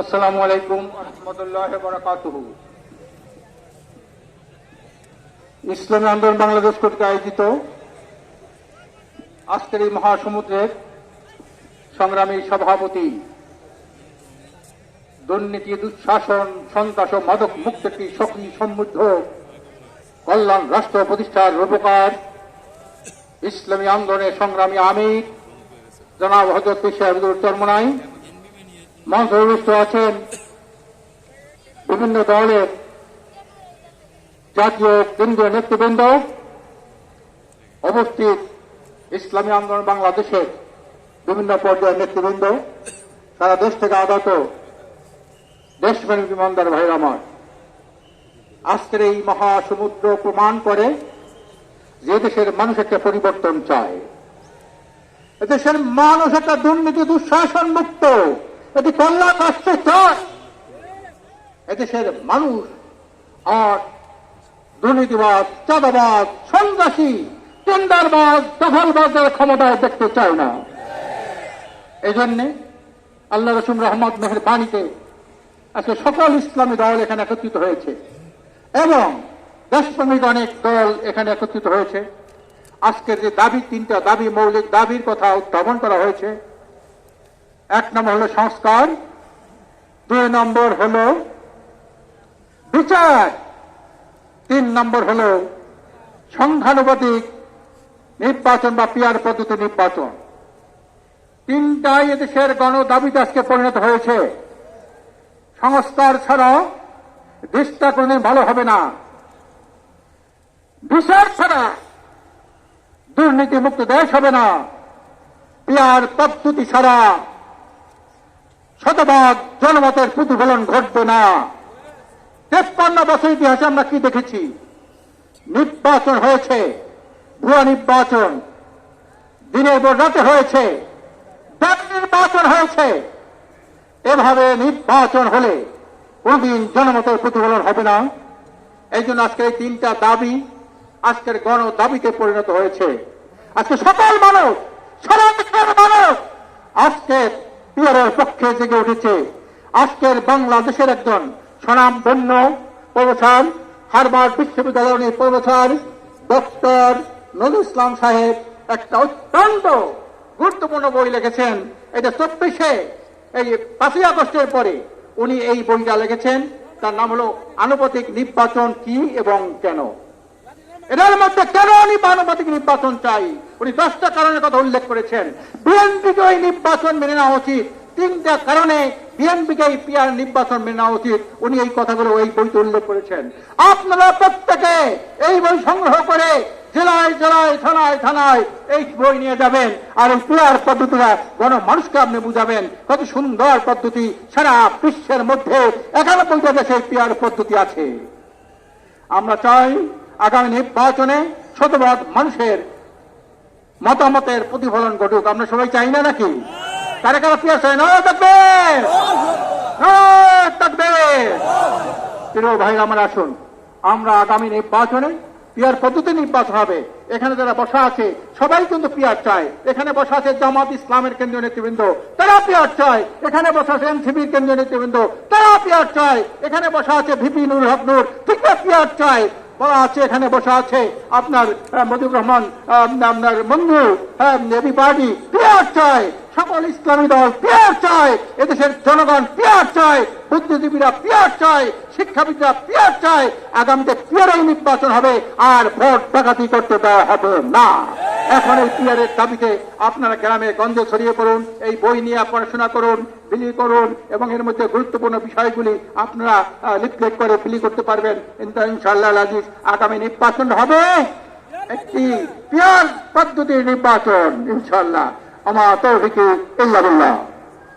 আসসালামু আলাইকুম রহমতুল্লাহ বরাকাতুহু। ইসলামী আন্দোলন বাংলাদেশ কর্তৃক আয়োজিত আজকের এই মহাসমুদ্রের সংগ্রামী সভাপতি, দুর্নীতি, দুঃশাসন, সন্ত্রাস ও মাদক মুক্ত একটি সক্রিয় সমৃদ্ধ কল্যাণ রাষ্ট্র প্রতিষ্ঠার রূপকার ইসলামী আন্দোলনের সংগ্রামী আমির জনাব হজরত সাহেবুল চরমনাই। মঞ্চস্থ আছেন বিভিন্ন দলের জাতীয় কেন্দ্রীয় নেতৃবৃন্দ অবস্থিত ইসলামী আন্দোলন বাংলাদেশের বিভিন্ন পর্যায়ের নেতৃবৃন্দ, সারা দেশ থেকে আগত দেশপ্রেমিক ইমানদার ভাইর আমার। আজকের এই মহাসমুদ্র প্রমাণ করে যে দেশের মানুষ একটা পরিবর্তন চায়। এদেশের মানুষ একটা দুর্নীতি দুঃশাসন মুক্ত এটি কল্যাণ রাষ্ট্র চায়, এদেশের মানুষ আর দুর্নীতিবাদ চাঁদাবাদ সন্ত্রাসী টেন্ডারবাদ দখলবাদের ক্ষমতায় দেখতে চায় না। এই জন্যে আল্লাহ রসুম রহমদ মেহের বাণীতে আজকে সকল ইসলামী দল এখানে একত্রিত হয়েছে এবং দেশপ্রেমিক অনেক দল এখানে একত্রিত হয়েছে। আজকের যে দাবি, তিনটা দাবি, মৌলিক দাবির কথা উত্থাপন করা হয়েছে। এক নম্বর হলো সংস্কার, দুই নম্বর হলো বিচার, তিন নম্বর হলো সংখ্যানুপাতিক নির্বাচন বা পিয়ার পদ্ধতি নির্বাচন। তিনটাই এদেশের গণ দাবিতে আজকে পরিণত হয়েছে। সংস্কার ছাড়া দেশটা কোনদিন ভালো হবে না। বিচার ছাড়া দুর্নীতি মুক্ত দেশ হবে না। পিয়ার পদ্ধতি ছাড়া শতভাগ জনমতের প্রতিফলন ঘটবে না। তেপ্পান্ন বছর ইতিহাসে আমরা কি দেখেছি? নির্বাচন হয়েছে, ভুয়া নির্বাচন। দিনের পর রাতে হয়েছে নির্বাচন হয়েছে। এভাবে নির্বাচন হলে কোনদিন জনমতের প্রতিফলন হবে না। এই জন্য আজকের এই তিনটা দাবি আজকের গণ দাবিতে পরিণত হয়েছে। আজকে সকল মানুষ দেশের মানুষ, আজকের পিয়ারের পক্ষে জেগে উঠেছে। আজকের বাংলাদেশের একজন স্বনামধন্য প্রফেসর হারবার্ড বিশ্ববিদ্যালয়ের প্রফেসর, ডক্টর নজরুল ইসলাম সাহেব একটা অত্যন্ত গুরুত্বপূর্ণ বই লিখেছেন। এটা চব্বিশে এই পাঁচই আগস্টের পরে উনি এই বইটা লিখেছেন। তার নাম হলো আনুপাতিক নির্বাচন কি এবং কেন? এটার মধ্যে কেন আনুপাতিক নির্বাচন চাই? উনি দশটা কারণের কথা উল্লেখ করেছেন। বিএনপিকে ওই নির্বাচন মেনে নেওয়া উচিত। তিনটা কারণে বিএনপিকে এই পিয়ার নির্বাচন মেনে নেওয়া উচিত। উনি এই কথাগুলো এই বইতে উল্লেখ করেছেন। আপনারা প্রত্যেকে এই বই সংগ্রহ করে জেলায় জেলায়, থানায় থানায় এই বই নিয়ে যাবেন আর এই পিয়ার পদ্ধতিটা গণ মানুষকে আপনি বুঝাবেন। কত সুন্দর পদ্ধতি সারা বিশ্বের মধ্যে একানব্বইটা দেশে পিয়ার পদ্ধতি আছে। আমরা চাই আগামী নির্বাচনে শতভাগ মানুষের মতামতের প্রতিফলন ঘটুক। আমরা সবাই চাই না নাকি? কারা কারা পিয়ার চাই না থাকবে! থাকবে! প্রিয় ভাই আমার আসুন। আমরা আগামী নির্বাচনে পিয়ার পদ্ধতি নির্বাচন হবে। এখানে যারা বসা আছে, সবাই কিন্তু পিয়ার চায়। এখানে বসা আছে জামাত ইসলামের কেন্দ্রীয় নেতৃবৃন্দ। তারা পিয়ার চায়। এখানে বসা আছে এনসিপির কেন্দ্রীয় নেতৃবৃন্দ। তারা পিয়ার চায়। এখানে বসা আছে ভিপি নুর হক নূর। ঠিক পিয়ার চায়। বলা আছে এখানে বসা আছে। আপনার আহ, মজিবুর রহমান আপনার বন্ধু পার্টি পিয়ার চায় সকল ইসলামী দল পিয়ার চায় এদেশের জনগণ পেয়ার চায় বুদ্ধিজীবীরা পিয়ার চায় শিক্ষাবিদরা পিয়ার চায় আগামীতে পিয়ারের নির্বাচন হবে আর ভোট ডাকাতি করতে দেওয়া হবে না। এখন এই পিয়ারের দাবিতে আপনারা গ্রামে গঞ্জে ছড়িয়ে পড়ুন এই বই নিয়ে পড়াশোনা করুন। বিলি করুন এবং এর মধ্যে গুরুত্বপূর্ণ বিষয়গুলি আপনারা লিফলেট করে ফিলি করতে পারবেন। ইনশাল্লাহ আজিজ, আগামী নির্বাচন হবে একটি পিয়ার পদ্ধতির নির্বাচন, ইনশাআল্লাহ। আমার তৌফিকে ইল্লাহ।